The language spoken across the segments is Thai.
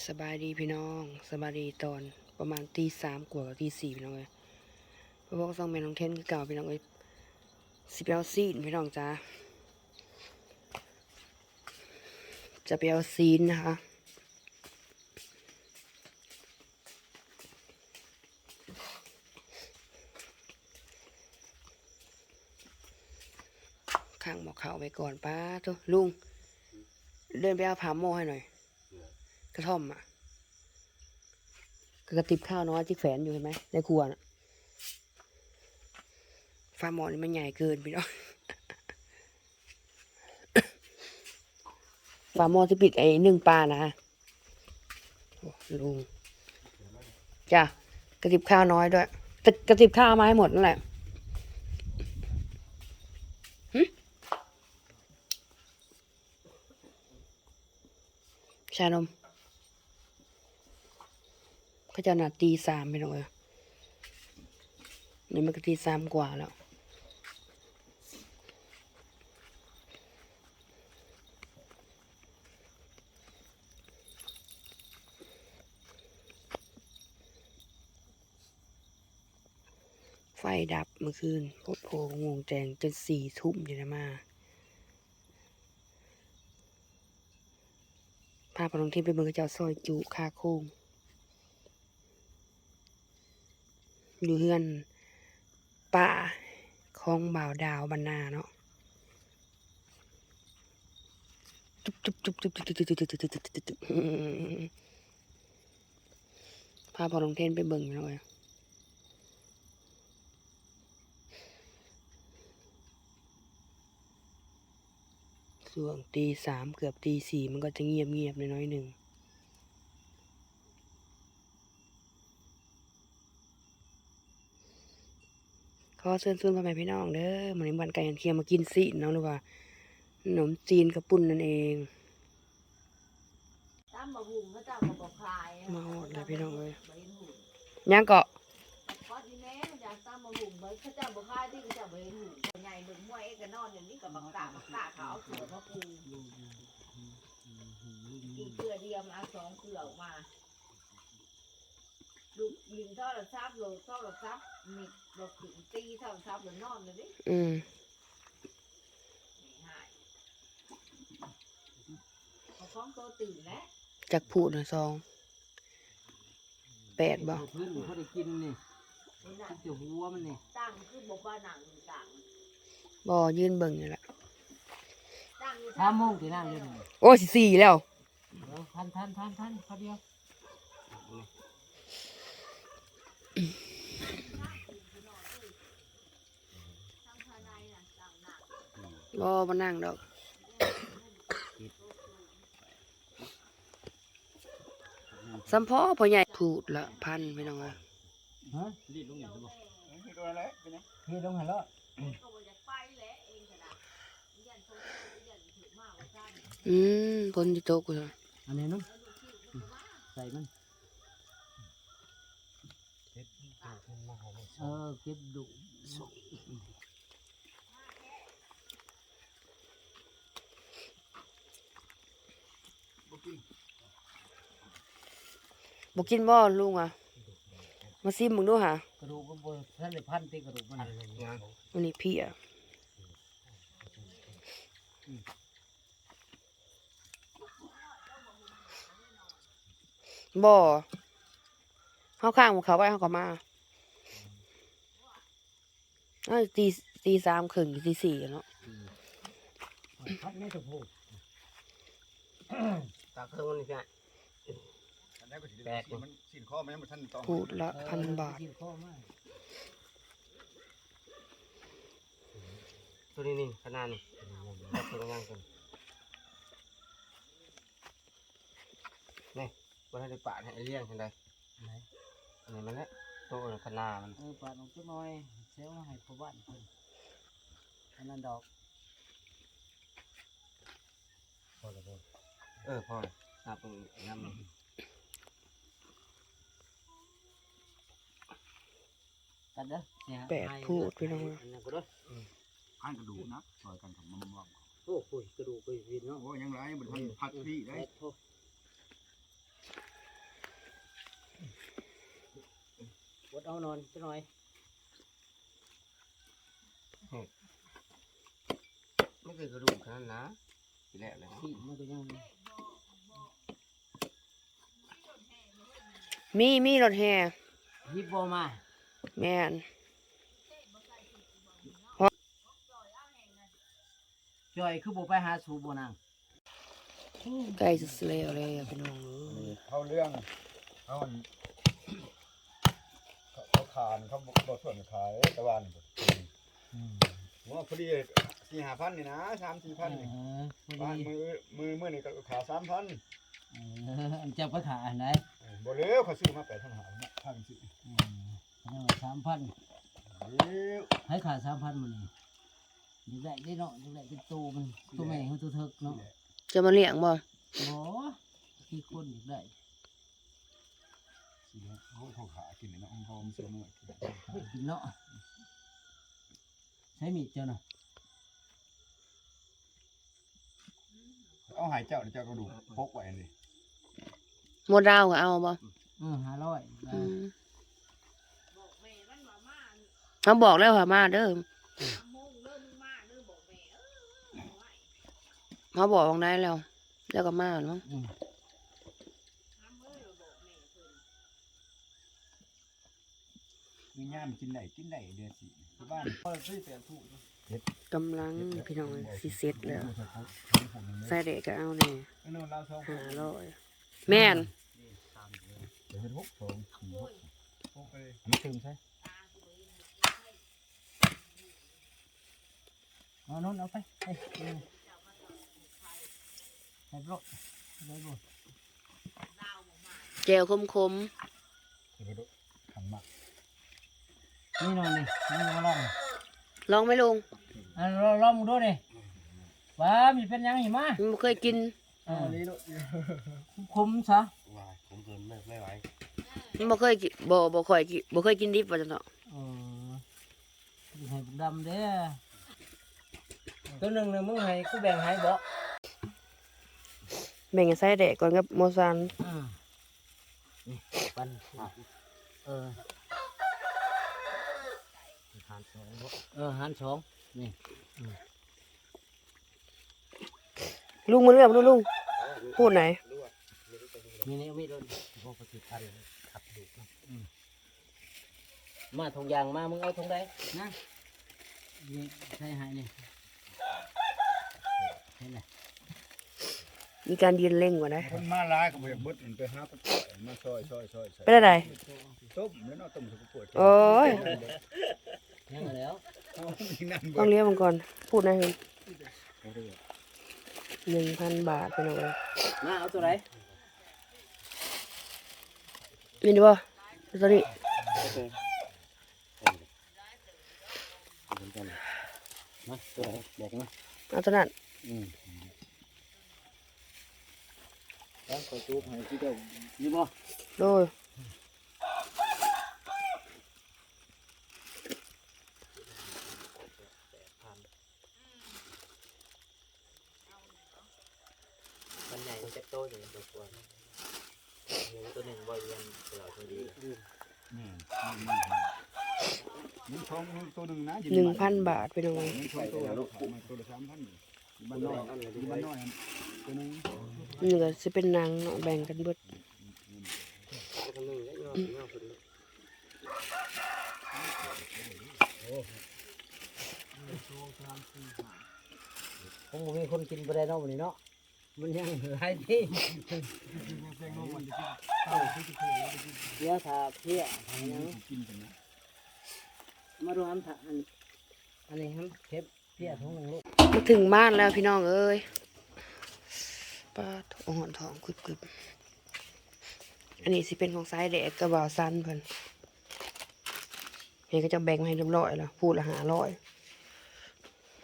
สบายดีพี่น้องสบายดีตอนประมาณตีสามกว่ากับตีสี่พี่น้องเลยพว่าต้องแมน้องเทนคือเก่าพี่น้องเลยสิไปเอาซีนพี่น้องจ้าจะไปเอาซีนนะคะข้างหมอกเขาไว้ก่อนป้าตัวลุง เดินไปเอาผาโมให้หน่อย กระท่อมอะกระติบข้าวน้อยที่แฝนอยู่เห็นไหมในครัวน่ะฟ้าหมอนี่มันใหญ่เกินพี่น้องฝาหม้อที่ปิดไอ้นึ่งปลานะโอ้ลุงจ้ะกระติบข้าวน้อยด้วยแต่กระติบข้าวมาให้หมดนั่นแหละชานม เขาจะนัดตีสามไปหน่อยนี่มันก็ตีสามกว่าแล้วไฟดับเมื่อคืนโพดโพงงแจงจนสี่ทุ่มอยู่นะมาพาไปลงที่ไปเมืองเจ้าซอยจุคาโค้ง อยู่เฮือนป่าของบ่าวดาวบรรณาเนาะจุ๊บจุ๊บจุ๊บจุ๊บจุ๊บจุ๊บจุ๊บจุ๊บจุ๊บจุ๊บจุ๊บจุ๊บพาพอลงเทนไปเบิ่งหน่อยส่วงตีสามเกือบตีสี่มันก็จะเงียบเงียบน้อยหนึ่ง ขอเชิญชวนพ่อแม่พี่น้องเด้อมาในวันไก่ยันเคียงมากินสิเนาะหรือว่าขนมจีนกระปุ่นนั่นเองตามมาหุงเขาเจ้ามาบอกขายมาหอดเลยพี่น้องเอ้ยบ่ห็นหุงย่างเกาะก็ที่แม่มันอยากตามมาหุงเบิดเขาเจ้าบอกขายที่เขาเจ้าบ่เห็นหุงใหญ่เบิ่งมวยเอกก็นอนอย่างนี้กับบักกาบักกาเขาเอาเสือมาปูปูเสือเดียวมาเอาสองเสือออกมา ลูกลิงเท่าละซับโลเท่าละซับมิดดอกถึงตีเท่าละซับแล้วนอนเลยดิอืมไม่หายเขาฟ้องโตตื่นแล้วจักพูดนะซองแปดบ่พื้นเขาได้กินนี่ไอ้นั่นเดี๋ยวหัวมันนี่ตั้งคือบอกว่าหนังต่างบ่ยืนเบิ่งนี่แหละตั้งอยู่สามโมงที่นั่งอยู่นี่โอ้สิสี่แล้ว เดี๋ยวทันทันทันทันเขาเดียว บ่มานั่งดอกสัมพอพ่อใหญ่พูดละพันไปหน้องอะฮะรีอต้องหาเล่าอืมฝนจะตกกูอันนี้นุ่มใส่มัน เออเก็บดุบกินบ่ลุงอะ มาซิมมึงดูหะกระดูกมันบ่ท่านได้พันติกระดูกมันอันนี้พี่อะบ่เฮาข้างของเขาไว้เฮาก็มา เอ้ยตีตีสามครึ่งตีสี่เนาะพันไม่ถูกพูดตาเครื่องมันนี่ใช่อันนั้นก็สิได้มันสินข้อมันยังบ่ทันต้องพูดละพันบาทกินข้อมากตัวนี้นี่ขนาดนี่ตัวงานกันนี่บ่ทันได้ปาดให้เลี้ยงจังได๋ไหนอันนี้มันแหละตัวขนาดมันเออปาดลงจักหน่อย เซลให้ผู้บ้านเพิ่นอันนั้นดอกพอแล้วบ่เออพอครับตรงนั้นกันเด้อเนี่ยแปดพูดพี่น้องอันนั้นก็ด้อันกระดูกนะซอยกันกับมะม่วงโอ้โหกระดูกไปวินเนาะโอ้ยังไรมันพันพัดพี่ได้วดเอานอนจะหน่อย คยกระดูกขนาดนั้นนะทีแรกเลยนะที่มันก็ยังมีมีรถแห่ยิบบ่มาแมนจอยคือบ่ไปหาสูบบ่นางใกล้จะแล้วเลยอะพี่น้องเอ้ยเขาเรื่องเขาเขาขานเขาบอกส่วนขายตะวันว่าพอดี สี่ห้าพันนี่นะสามสี่พันนี่เออพอบ้านดีมือมือมือนี่ก็ขาสามพันเอออันจะไปขายอันไหนบ่เลี้ยวเขาซื้อมาแปดพันหาพันสิอืมอันนั้นสามพันเลี้ยวให้ขาสามพันมันนี่อยากได้ได้เนาะอยากได้เป็นตัวมันตัวแม่ของตัวเถิกเนาะจะมาเลี้ยงบ่บ่ที่คนอยากได้สี่เขาเขาขากินเนาะเขาเสือมือกินเนาะใช้มีดเจ้าน่ะ เอาหายเจ้าเดี๋ยวเจ้าก็ดูพกไว้เลยหมดดาวก็เอาบ่อืมห้าร้อยอืมเขาบอกแล้วค่ะมาเด้อเขาบอกวางได้แล้ว แล้วก็มาเนาะ มมีง่ามกินไหนกินไหนเดือนสี่ที่บ้านพอซื้อแต่ถูกกำลังพี่น้องสิเสร็จแล้วใส่เด็กก็เอาแน่ไอ้นู่นเราสองห้าร้อยแม่นเดี๋ยวเป็นหกสองสี่หกหกไปเลยมันตึงใช่เอาโน้นเอาไปไปอืมไปรถไปรถแจวคมคม เดี๋ยวไปดูขันมาก นี่นอนนี่นี่มาลองๆลองไหมลุงอันลองลองมึงดูดิว้ามีเป็นยังไงมามันบ่เคยกินเออคมซะวายผมเกินไม่ไม่ไหวมันบ่เคยกินบ่บ่ค่อยกินบ่เคยกินดิบว่าจังเนาะเออให้บุกดำเด้อตัวหนึ่งเนี่ยมึงให้กูแบ่งให้บ่แบ่งให้ใส่เด็กก่อนกับโมซันอืมนี่ปันอะเออทานสองบ่ เออหันสองนี่ลุงมาเลือกดูลุงพูดไหนนี่นี่เอามีดโดนพวกปฏิพันธ์ขับดูนะอืมมาทงยางมามึงเอาทงใดนะนี่ใช่หายนี่ใช่ไหมมีการยืนเล่งกว่านะคนมาร้ายก็ไปบดมันไปหาตะกั่วมาซอยซอยซอยเป็นอะไรต้มแล้วเนาะต้มสุกปวดโอ้ย ยังแล้วนั่นต้องเลี้ยงมันก่อน พูดนะเฮ้ยหนึ่งพันบาทเป็นอะไรมาเอาตัวไหนมีดูบ่ตัวนี้มาตัวไหนแบกมาเอาตัวนั้นอืมแล้วก็จูบให้ที่เจ้านี่บ่โดย มันใหญ่มันจะโตอยู่ตัวตัวหนึ่งตัวหนึ่งบ่เรียนเราคนดีนี่นี่ทองตัวหนึ่งนะหนึ่งพันบาทเป็นอะไรนี่ทองตัวลูกมาตัวละสามพันบ้านน้อยบ้านน้อยตัวนึงนี่ก็จะเป็นนางเนาะแบ่งกันเบิดคนหนึ่งมีคนกินบ่ได้นาะวันนี้เนาะ มันยังหลายที่เดี๋ยวถ้าเพี้ยหายังนะมาดูอันถ้าอันอันนี้ครับเก็บเพี้ยทุ่งหนึ่งลูกมาถึงบ้านแล้วพี่น้องเอ้ยปลาทองหอนทองกึบกึบอันนี้สิเป็นของสายแดกกระบาวซันเพิ่นเห็นก็จะแบ่งให้เรียบร้อยแล้วพูดละหาร้อย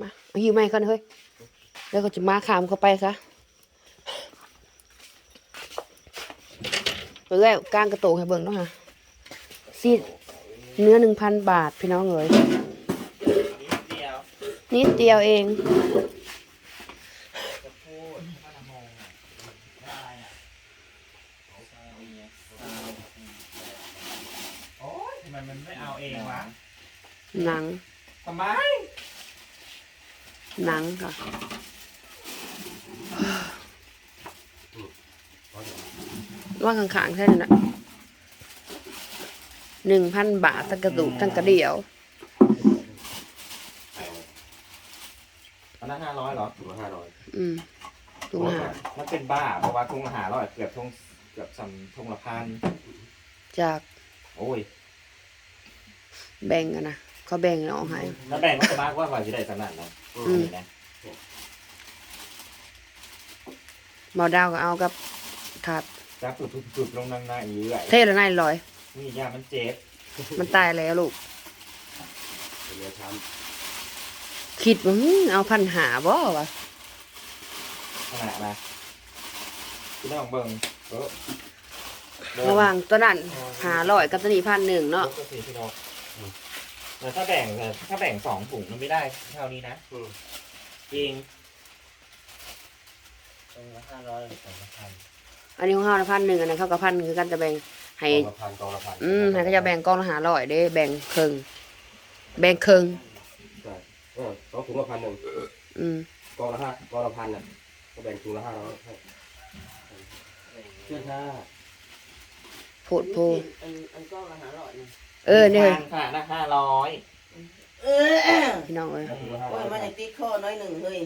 มาเอาหิวไหมกันเฮ้ยแล้วก็จะมาขามเข้าไปซะ เอ้ยกลางกระโตกให้เบิ่งเนาะฮะซีดเนื้อหนึ่งพันบาทพี่น้องเอ้ยเดียวนิดเดียวเองจะพูดถ้าละมองได้อะเขาใส่เนี่ยโอ้ยทำไมมันมันไม่เอาเองวะหนังทำไมหนังค่ะ ว่าข้างๆใช่ไหมนะหนึ่งพันบาททั้งกระดูกทั้งกระเดี่ยวอันนั้นห้าร้อยเหรอตัวห้าร้อยอืมตุงหามันเป็นบ้าเพราะว่าทุ่งละหาร้อยเกือบทุ่งเกือบสำทุ่งละพันจาก โอ้ย แบ่งกันนะเขาแบ่งเอาให้ถ้าแบ่งก็จะมากกว่าฝ่ายที่ได้สนั่นเนาะอืมนะเบาดาวก็เอากับถาด จะปึบปึบปึบลงนั่งหน้าอีเรื่อยเทละนายลอย นี่ยามันเจ็บมันตายแล้วลูก เรือช้คิดว่าหืมเอาพันหาบ่วะขนาดนะพี่น้องเบิ่งเออเบิ่ระหว่างตัวนั้นหาลอยกับตัวนี้พันหนึ่งเนาะยกตัวสี่พี่น้องแล้วถ้าแบ่งถ้าแบ่งสองถุงมันไม่ได้เท่านี้นะจริงตรงละห้าร้อยสองละพัน อันนี้ของเฮาพันหนึ่งอันนั้นเขากับพันคือกันจะแบ่งำให้กองละพันกองละพันอืมให้ก็จะแบ่งกองละหาลอยเด้แบ่งครึ่งแบ่งครึ่งเออสองถุงละพันหนึ่งอืมกองละห้ากองละพันน่ะก็แบ่งถุงละห้าร้อยให้เชื่อท่าโพดโพอันอันก็ละห้าร้อยนี่เออเนี่ยค่ะนะห้าร้อยเออพี่น้องเอ้ยถุงละห้าโอ้ร้อยยมันจะติดข้อน้อยหนึ่งเฮ้ย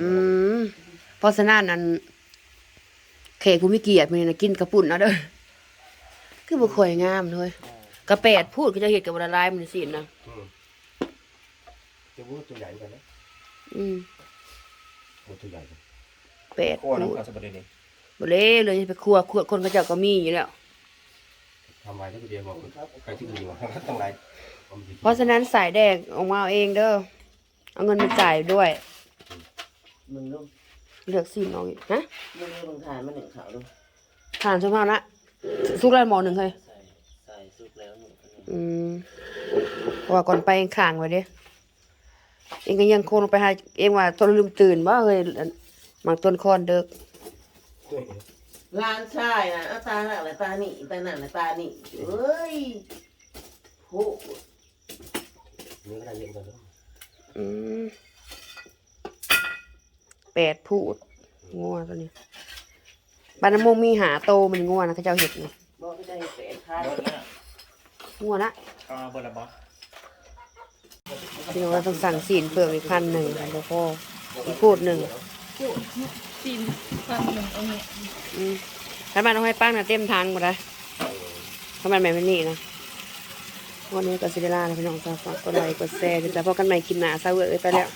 อืมเพราะฉะนั้นนั้น เขกผู้มีเกียรติมันนะกินกระปุ่นเอาเด้อคือบ่ค่อยงามเลยกระแปดพูดก็จะเฮ็ดกับละลายมันสินะอืมจะพูดตัวใหญ่กันนะอืมโอ้ตัวใหญ่กันแปดโค้พูน้ำดก่อนสประเด็นนี้บ่เลยเลยไปครัวครัวคนเขาเจ้าก็มีอยู่แล้ว ทำไว้ถ้าเดียวบอกใครที่ดีวะต้องไรเพราะฉะนั้นสายแดกออกมาเอาเองเด้อเอาเงินมาจ่ายด้วย มึงลูก เลือกซีนเอาอีกฮะมึงลงทานมาหนึ่งเขาดูทานชมพานะสุกแล้วหมอหนึ่งเคยใส่ใส่ซุปแล้วหนึ่งอันนี้อืมเพราะว่าก่อนไปเองข้างไว้เด้เองก็ยังคงลงไปหาเองว่าตนลืมตื่นบ่เฮ้ยหมักต้นคอนเด้อร้านชายนะเอาตาหนักเลยตานี่ตาหนักเลยตานี่เอ้ยโห เนื้ออะไรเย็นกันแล้วอืม แปดพูดงัวตัวนี้บานน้ำมงมีหาโตมันงัวนะเขาเจ้าเห็ดนี่บอกไม่ได้เป็ดค่ะเบิร์ดเนี่ยงัวละก็เบิร์ดละบอสพี่น้องเราต้องสั่งสีนเพิ่มอีกพันหนึ่งแล้วก็อีกพูดหนึ่งตีนพันหนึ่งเอาเนี่ยอืมถ้ามันเอาให้ป้างนะเต็มทางหมดเลยถ้ามันแบบนี้นะวันนี้ก็สิเดล่าแล้วพี่น้องฝากกดไลค์กดแชร์จะพบกันใหม่คลิปหน้าซาเวอร์ไปแล้ว